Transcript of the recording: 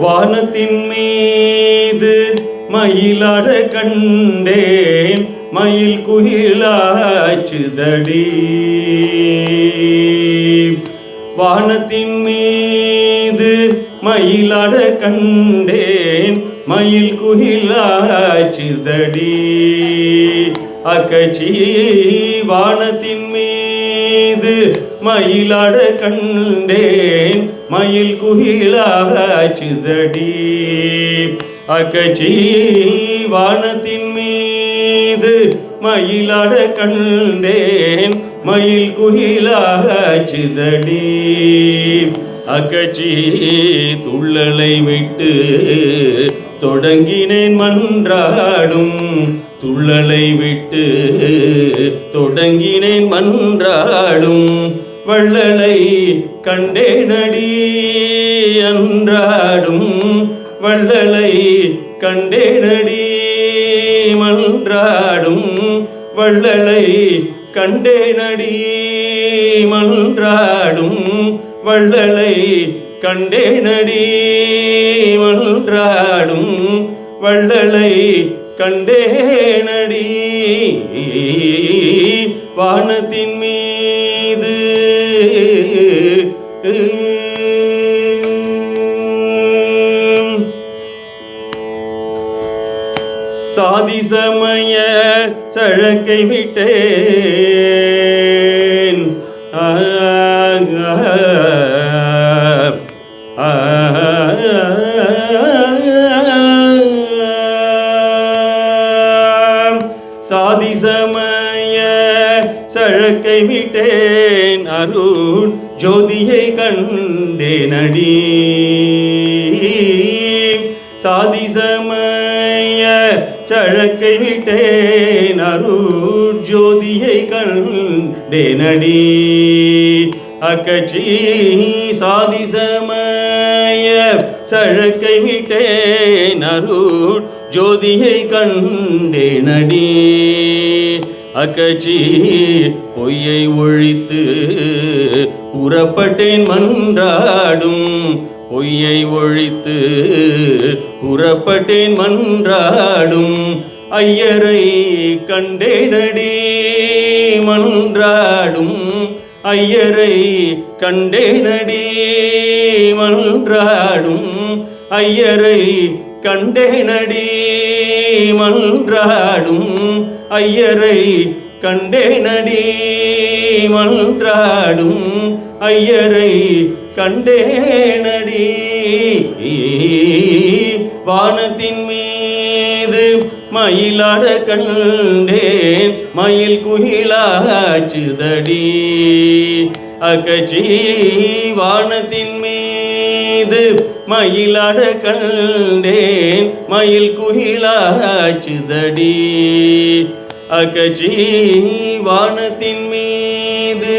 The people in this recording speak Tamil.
வானத்தின் மீது மயிலாட கண்டேன் மயில் குயிலாச்சுதடி வானத்தின் மீது மயிலாட கண்டேன் மயில் குயிலாச்சுதடி அக்கச்சி வானத்தின் மீது மீது மயிலாட கண்டேன். மயில் குயிலாச்சுதடி அக்கச்சி வானத்தின் மீது மயிலாட கண்டேன். மயில் குயிலாச்சுதடி அக்கச்சி துள்ளலை விட்டு தொடங்கினேன் மன்றாடும். துள்ளலை விட்டு தொடங்கினேன் மன்றாடும் வள்ளலை கண்டேனடி அன்றாடும் வள்ளலை கண்டேனடி மன்றாடும் வள்ளலை கண்டேனடி மன்றாடும் வள்ளலை கண்டேனடி மன்றாடும் வள்ளலை கண்டேனடி. வானத்தின் மீது. சாதி சமய சழக்கை விட்டே. சழக்கை விட்டேன் அருள் ஜோதியை கண்டேனடி. சாதி சமய சழக்கை விட்டேன் அருள் ஜோதியை கண்டேனடி. அக்கட்சி சாதி சமய சழக்கை விட்டேன் அருள் ஜோதியை கண்டேனடி. அக்கட்சி பொய்யை ஒழித்து புறப்பட்டேன் மன்றாடும். பொய்யை ஒழித்து புறப்பட்டேன் மன்றாடும். ஐயரை கண்டேனடி மன்றாடும். ஐயரை கண்டேனடி மன்றாடும். ஐயரை கண்டேனடி மன்றாடும். ஐயரை கண்டேனடி மன்றாடும் ஐயரை கண்டேனடி. வானத்தின் மீது மயிலாட கண்டேன் மயில் குயிலாச்சுதடி. அகச்சி வானத்தின் மீது மயிலாட கண்டேன் மயில் குயிலாச்சுதடி. அகச்சி வானத்தின் மீது.